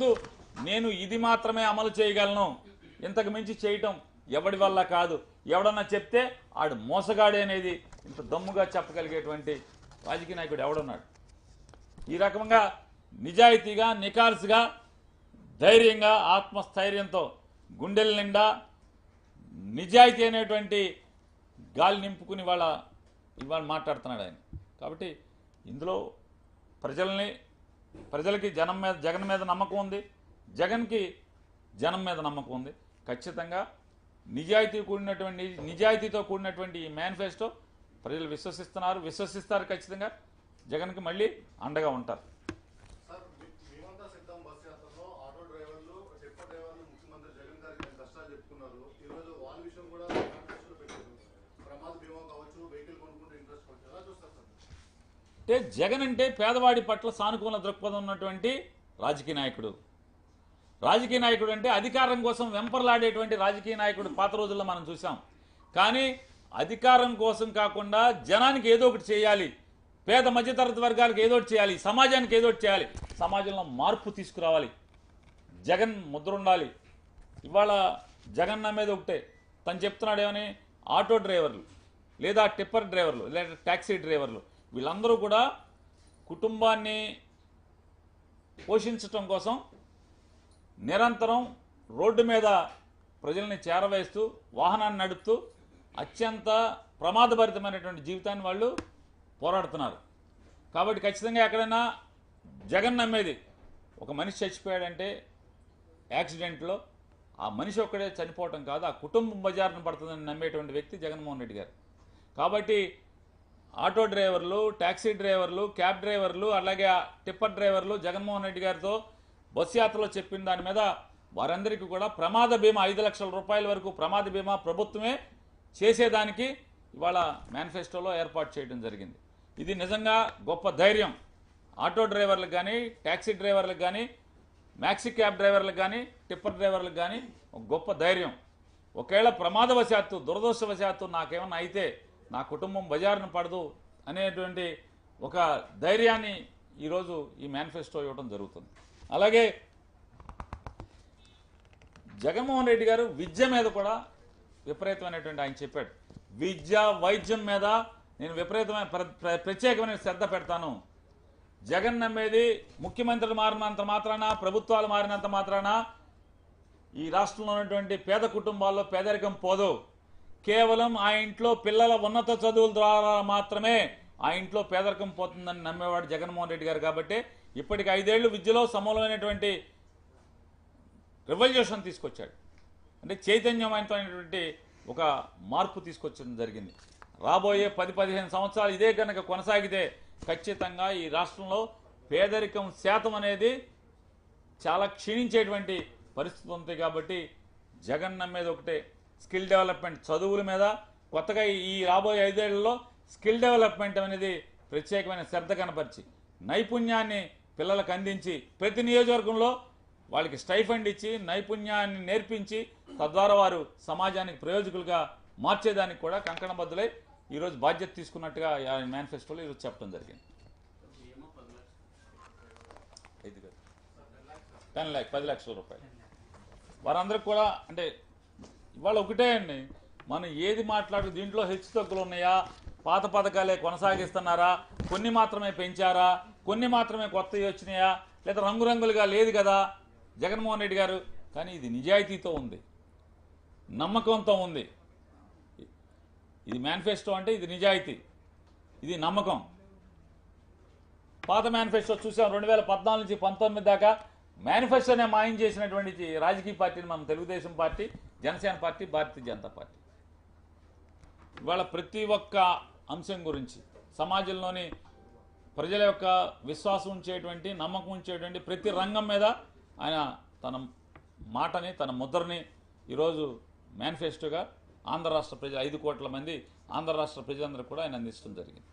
ముందు నేను ఇది మాత్రమే అమలు చేయగలను. ఇంతకు మించి చేయటం ఎవడి వల్ల కాదు. ఎవడన్నా చెప్తే ఆడు మోసగాడే అనేది ఇంత దమ్ముగా చెప్పగలిగేటువంటి రాజకీయ నాయకుడు ఎవడున్నాడు? ఈ రకంగా నిజాయితీగా నికాల్స్గా ధైర్యంగా ఆత్మస్థైర్యంతో గుండెల నిండా నిజాయితీ అనేటువంటి గాలి నింపుకుని వాళ్ళ ఇవాళ మాట్లాడుతున్నాడు ఆయన. కాబట్టి ఇందులో ప్రజల్ని ప్రజలకి జనం మీద జగన్ మీద నమ్మకం ఉంది. జగన్కి జనం మీద నమ్మకం ఉంది. ఖచ్చితంగా నిజాయితీ కూడినటువంటి నిజాయితీతో కూడినటువంటి ఈ మేనిఫెస్టో ప్రజలు విశ్వసిస్తున్నారు. విశ్వసిస్తారు ఖచ్చితంగా. జగన్కి మళ్ళీ అండగా ఉంటారు. ప్రమాద బీమా కావచ్చు వెహికల్ కొనుక్కుంటే ఇంట్రెస్ట్ పడుతుంది ఎలా చూస్తారు సార్? అంటే జగన్ అంటే పేదవాడి పట్ల సానుకూల దృక్పథం ఉన్నటువంటి రాజకీయ నాయకుడు. రాజకీయ నాయకుడు అంటే అధికారం కోసం వెంపర్లాడేటువంటి రాజకీయ నాయకుడు పాత రోజుల్లో మనం చూసాం కానీ అధికారం కోసం కాకుండా జనానికి ఏదో ఒకటి చేయాలి. పేద మధ్యతరగతి వర్గాలకు ఏదో ఒకటి చేయాలి. సమాజానికి ఏదో ఒకటి చేయాలి. సమాజంలో మార్పు తీసుకురావాలి. జగన్ ముద్ర ఉండాలి. ఇవాళ జగన్ మీద ఒకటే. తను చెప్తున్నాడు ఏమని? ఆటో డ్రైవర్లు లేదా టిప్పర్ డ్రైవర్లు లేదా ట్యాక్సీ డ్రైవర్లు వీళ్ళందరూ కూడా కుటుంబాన్ని పోషించటం కోసం నిరంతరం రోడ్డు మీద ప్రజల్ని చేరవేస్తూ వాహనాన్ని నడుపుతూ అత్యంత ప్రమాదభరితమైనటువంటి జీవితాన్ని వాళ్ళు పోరాడుతున్నారు. కాబట్టి ఖచ్చితంగా ఎక్కడైనా జగన్ నమ్మేది ఒక మనిషి చచ్చిపోయాడంటే యాక్సిడెంట్లో ఆ మనిషి ఒక్కడే చనిపోవటం కాదు ఆ కుటుంబం బజారును పడుతుందని నమ్మేటువంటి వ్యక్తి జగన్మోహన్ రెడ్డి గారు. కాబట్టి ఆటో డ్రైవర్లు ట్యాక్సీ డ్రైవర్లు క్యాబ్ డ్రైవర్లు అలాగే టిప్పర్ డ్రైవర్లు జగన్మోహన్ రెడ్డి గారితో బస్సు యాత్రలో చెప్పిన దాని మీద వారందరికీ కూడా ప్రమాద బీమా ఐదు లక్షల రూపాయల వరకు ప్రమాద బీమా ప్రభుత్వమే చేసేదానికి ఇవాళ మేనిఫెస్టోలో ఏర్పాటు చేయడం జరిగింది. ఇది నిజంగా గొప్ప ధైర్యం. ఆటో డ్రైవర్లకు కానీ ట్యాక్సీ డ్రైవర్లకు కానీ మ్యాక్సీ క్యాబ్ డ్రైవర్లకు కానీ టిప్పర్ డ్రైవర్లకు కానీ గొప్ప ధైర్యం. ఒకవేళ ప్రమాదవశాత్తు దురదృష్టవశాత్తు నాకేమన్నా అయితే నా కుటుంబం బజారును పడదు అనేటువంటి ఒక ధైర్యాన్ని ఈరోజు ఈ మేనిఫెస్టో ఇవ్వడం జరుగుతుంది. అలాగే జగన్మోహన్ రెడ్డి గారు విద్య మీద కూడా విపరీతమైనటువంటి ఆయన చెప్పాడు. విద్య వైద్యం మీద నేను విపరీతమైన ప్ర- ప్రత్యేకమైన శ్రద్ధ పెడతాను. జగన్ నమ్మేది ముఖ్యమంత్రులు మారినంత మాత్రాన ప్రభుత్వాలు మారినంత మాత్రాన ఈ రాష్ట్రంలో ఉన్నటువంటి పేద కుటుంబాల్లో పేదరికం పోదు. కేవలం ఆ ఇంట్లో పిల్లల ఉన్నత చదువుల ద్వారా మాత్రమే ఆ ఇంట్లో పేదరికం పోతుందని నమ్మేవాడు జగన్మోహన్ రెడ్డి గారు కాబట్టి ఇప్పటికి ఐదేళ్ళు విద్యలో సమూలమైనటువంటి రెవల్యూషన్ తీసుకొచ్చాడు. అంటే చైతన్యమైనటువంటి ఒక మార్పు తీసుకొచ్చడం జరిగింది. రాబోయే పది పదిహేను సంవత్సరాలు ఇదే కనుక కొనసాగితే ఖచ్చితంగా ఈ రాష్ట్రంలో పేదరికం శాతం అనేది చాలా క్షీణించేటువంటి పరిస్థితి ఉంది కాబట్టి జగన్ నమ్మేది ఒకటే. స్కిల్ డెవలప్మెంట్ చదువుల మీద కొత్తగా ఈ రాబోయే ఐదేళ్ళలో స్కిల్ డెవలప్మెంట్ అనేది ప్రత్యేకమైన శ్రద్ధ కనపరిచి నైపుణ్యాన్ని పిల్లలకు అందించి ప్రతి నియోజకవర్గంలో వాళ్ళకి స్టైఫండ్ ఇచ్చి నైపుణ్యాన్ని నేర్పించి తద్వారా వారు సమాజానికి ప్రయోజకులుగా మార్చేదానికి కూడా కంకణబద్దులై ఈరోజు బాధ్యత తీసుకున్నట్టుగా మేనిఫెస్టోలో ఈరోజు చెప్పడం జరిగింది. టెన్ ల్యాక్ పది లక్షల రూపాయలు. వారందరికి కూడా అంటే ఇవాళ ఒకటే అండి. మనం ఏది మాట్లాడు దీంట్లో హెచ్చు తగ్గులు ఉన్నాయా? పాత పథకాలే కొనసాగిస్తున్నారా? కొన్ని మాత్రమే పెంచారా? కొన్ని మాత్రమే కొత్తవి వచ్చినాయా? లేదా రంగురంగులుగా లేదు కదా? జగన్మోహన్ రెడ్డి గారు కానీ ఇది నిజాయితీతో ఉంది. నమ్మకంతో ఉంది. ఇది మేనిఫెస్టో అంటే ఇది నిజాయితీ. ఇది నమ్మకం. పాత మేనిఫెస్టో చూసాం రెండు వేల పద్నాలుగు నుంచి పంతొమ్మిది దాకా మేనిఫెస్టోనే మాయం చేసినటువంటి రాజకీయ పార్టీని మనం Telugu Desam party Janasena party Bharatiya Janata party. ఇవాళ ప్రతి ఒక్క అంశం గురించి సమాజంలోని ప్రజల యొక్క విశ్వాసం ఉంచేటువంటి నమ్మకం ఉంచేటువంటి ప్రతి రంగం మీద ఆయన తన మాటని తన ముద్రని ఈరోజు మేనిఫెస్టోగా ఆంధ్ర రాష్ట్ర ప్రజలు ఐదు కోట్ల మంది ఆంధ్ర రాష్ట్ర ప్రజలందరూ కూడా ఆయన అందించడం జరిగింది.